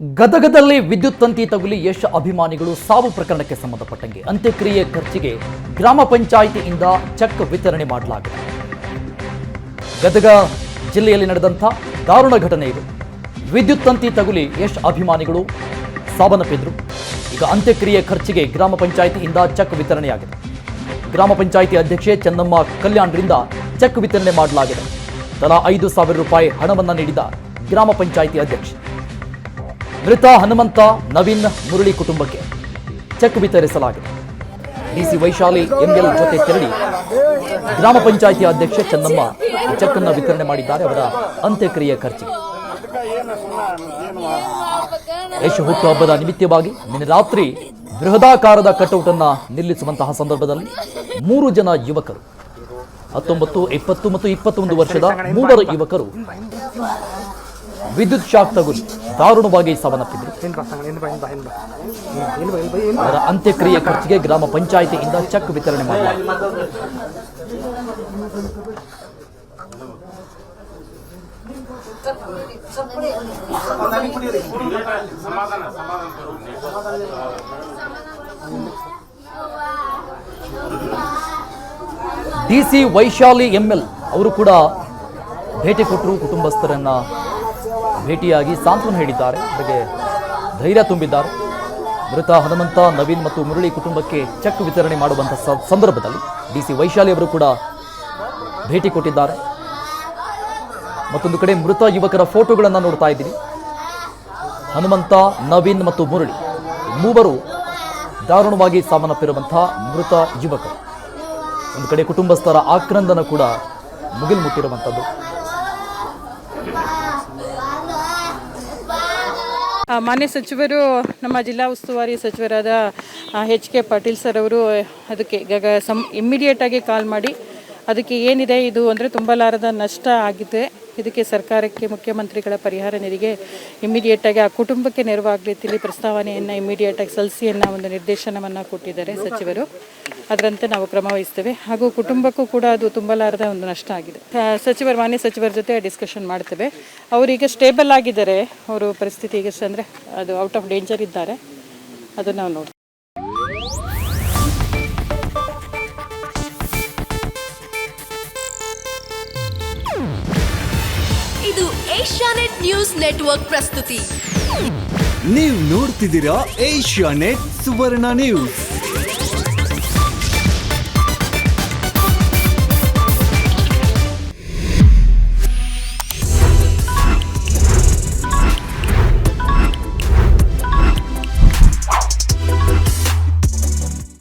ಗದಗದಲ್ಲಿ ವಿದ್ಯುತ್ ತಂತಿ ತಗುಲಿ ಯಶ್ ಅಭಿಮಾನಿಗಳು ಸಾವು ಪ್ರಕರಣಕ್ಕೆ ಸಂಬಂಧಪಟ್ಟಂಗೆ ಅಂತ್ಯಕ್ರಿಯೆ ಖರ್ಚಿಗೆ ಗ್ರಾಮ ಪಂಚಾಯಿತಿಯಿಂದ ಚೆಕ್ ವಿತರಣೆ ಮಾಡಲಾಗಿದೆ. ಗದಗ ಜಿಲ್ಲೆಯಲ್ಲಿ ನಡೆದಂಥ ದಾರುಣ ಘಟನೆ ಇದು. ವಿದ್ಯುತ್ ತಂತಿ ತಗುಲಿ ಯಶ್ ಅಭಿಮಾನಿಗಳು ಸಾವನ್ನಪ್ಪಿದ್ರು. ಈಗ ಅಂತ್ಯಕ್ರಿಯೆ ಖರ್ಚಿಗೆ ಗ್ರಾಮ ಪಂಚಾಯಿತಿಯಿಂದ ಚೆಕ್ ವಿತರಣೆಯಾಗಿದೆ. ಗ್ರಾಮ ಪಂಚಾಯಿತಿ ಅಧ್ಯಕ್ಷೆ ಚೆನ್ನಮ್ಮ ಕಲ್ಯಾಣ್ರಿಂದ ಚೆಕ್ ವಿತರಣೆ ಮಾಡಲಾಗಿದೆ. ತಲಾ ಐದು ಸಾವಿರ ರೂಪಾಯಿ ಹಣವನ್ನು ನೀಡಿದ ಗ್ರಾಮ ಪಂಚಾಯಿತಿ ಅಧ್ಯಕ್ಷೆ. ಮೃತ ಹನುಮಂತ ನವೀನ್ ಮುರಳಿ ಕುಟುಂಬಕ್ಕೆ ಚೆಕ್ ವಿತರಿಸಲಾಗಿದೆ. ಡಿಸಿ ವೈಶಾಲಿ ಎಂಎಲ್ ಜೊತೆ ತೆರಳಿ ಗ್ರಾಮ ಪಂಚಾಯಿತಿ ಅಧ್ಯಕ್ಷ ಚೆನ್ನಮ್ಮ ಚೆಕ್ ಅನ್ನು ವಿತರಣೆ ಮಾಡಿದ್ದಾರೆ. ಅವರ ಅಂತ್ಯಕ್ರಿಯೆ ಖರ್ಚಿಗೆ. ಯಶ ಹುಟ್ಟುಹಬ್ಬದ ನಿಮಿತ್ತವಾಗಿ ನಿನ್ನೆ ರಾತ್ರಿ ಬೃಹದಾಕಾರದ ಕಟೌಟ್ ಅನ್ನು ನಿಲ್ಲಿಸುವಂತಹ ಸಂದರ್ಭದಲ್ಲಿ ಮೂರು ಜನ ಯುವಕರು, ಹತ್ತೊಂಬತ್ತು, ಇಪ್ಪತ್ತು ಮತ್ತು ಇಪ್ಪತ್ತೊಂದು ವರ್ಷದ ಮೂವರು ಯುವಕರು ವಿದ್ಯುತ್ ಶಾಕ್ ತಗುಲಿ ದಾರುಣವಾಗಿ ಸಾವನ್ನಪ್ಪಿದ್ರು ಅದರ ಅವರ ಅಂತ್ಯಕ್ರಿಯೆ ಖರ್ಚಿಗೆ ಗ್ರಾಮ ಪಂಚಾಯಿತಿಯಿಂದ ಚೆಕ್ ವಿತರಣೆ ಮಾಡಲಾಗಿದೆ ಡಿಸಿ ವೈಶಾಲಿ ಎಂಎಲ್ ಅವರು ಕೂಡ ಭೇಟಿ ಕೊಟ್ಟರು ಕುಟುಂಬಸ್ಥರನ್ನ ಭೇಟಿಯಾಗಿ ಸಾಂತ್ವನ ಹೇಳಿದ್ದಾರೆ. ಅವರಿಗೆ ಧೈರ್ಯ ತುಂಬಿದ್ದಾರೆ. ಮೃತ ಹನುಮಂತ ನವೀನ್ ಮತ್ತು ಮುರಳಿ ಕುಟುಂಬಕ್ಕೆ ಚೆಕ್ ವಿತರಣೆ ಮಾಡುವಂಥ ಸಂದರ್ಭದಲ್ಲಿ ಸಂದರ್ಭದಲ್ಲಿ ಡಿಸಿ ವೈಶಾಲಿ ಅವರು ಕೂಡ ಭೇಟಿ ಕೊಟ್ಟಿದ್ದಾರೆ. ಮತ್ತೊಂದು ಕಡೆ ಮೃತ ಯುವಕರ ಫೋಟೋಗಳನ್ನು ನೋಡ್ತಾ ಇದ್ದೀವಿ. ಹನುಮಂತ ನವೀನ್ ಮತ್ತು ಮುರಳಿ ಮೂವರು ದಾರುಣವಾಗಿ ಸಾವನ್ನಪ್ಪಿರುವಂತಹ ಮೃತ ಯುವಕರು. ಒಂದು ಕಡೆ ಕುಟುಂಬಸ್ಥರ ಆಕ್ರಂದನ ಕೂಡ ಮುಗಿಲ್ಮುಟ್ಟಿರುವಂಥದ್ದು ಆ, ಮಾನ್ಯ ಸಚಿವರು, ನಮ್ಮ ಜಿಲ್ಲಾ ಉಸ್ತುವಾರಿ ಸಚಿವರಾದ ಎಚ್ ಕೆ ಪಾಟೀಲ್ ಸರ್ ಅವರು, ಅದಕ್ಕೆ ಈಗ ಸಮ್ ಇಮ್ಮಿಡಿಯೇಟಾಗಿ ಕಾಲ್ ಮಾಡಿ, ಅದಕ್ಕೆ ಏನಿದೆ ಇದು ಅಂದರೆ ತುಂಬಲಾರದ ನಷ್ಟ ಆಗಿದೆ. ಇದಕ್ಕೆ ಸರ್ಕಾರಕ್ಕೆ, ಮುಖ್ಯಮಂತ್ರಿಗಳ ಪರಿಹಾರ ನಿಧಿಗೆ ಇಮ್ಮಿಡಿಯೇಟಾಗಿ ಆ ಕುಟುಂಬಕ್ಕೆ ನೆರವಾಗಲಿ ಪ್ರಸ್ತಾವನೆಯನ್ನು ಇಮ್ಮಿಡಿಯೇಟಾಗಿ ಸಲ್ಲಿಸಿ ಅನ್ನೋ ಒಂದು ನಿರ್ದೇಶನವನ್ನು ಕೊಟ್ಟಿದ್ದಾರೆ ಸಚಿವರು. ಅದರಂತೆ ನಾವು ಕ್ರಮ ವಹಿಸ್ತೇವೆ. ಹಾಗೂ ಕುಟುಂಬಕ್ಕೂ ಕೂಡ ಅದು ತುಂಬಲಾರದ ಒಂದು ನಷ್ಟ ಆಗಿದೆ. ಸಚಿವರ ಮಾನ್ಯ ಸಚಿವರ ಜೊತೆ ಡಿಸ್ಕಷನ್ ಮಾಡ್ತೇವೆ. ಅವರೀಗ ಸ್ಟೇಬಲ್ ಆಗಿದ್ದಾರೆ. ಅವರು ಪರಿಸ್ಥಿತಿ ಈಗ ಅಂದರೆ ಅದು ಔಟ್ ಆಫ್ ಡೇಂಜರ್ ಇದ್ದಾರೆ. ಅದನ್ನು ನಾವು ನೋಡ್ತೀವಿ. ಇದು ಏಷ್ಯಾನೆಟ್ ನ್ಯೂಸ್ ನೆಟ್ವರ್ಕ್ ಪ್ರಸ್ತುತಿ. ನೀವು ನೋಡ್ತಿದ್ದೀರಾ ಏಷ್ಯಾ ನೆಟ್ ಸುವರ್ಣ ನ್ಯೂಸ್.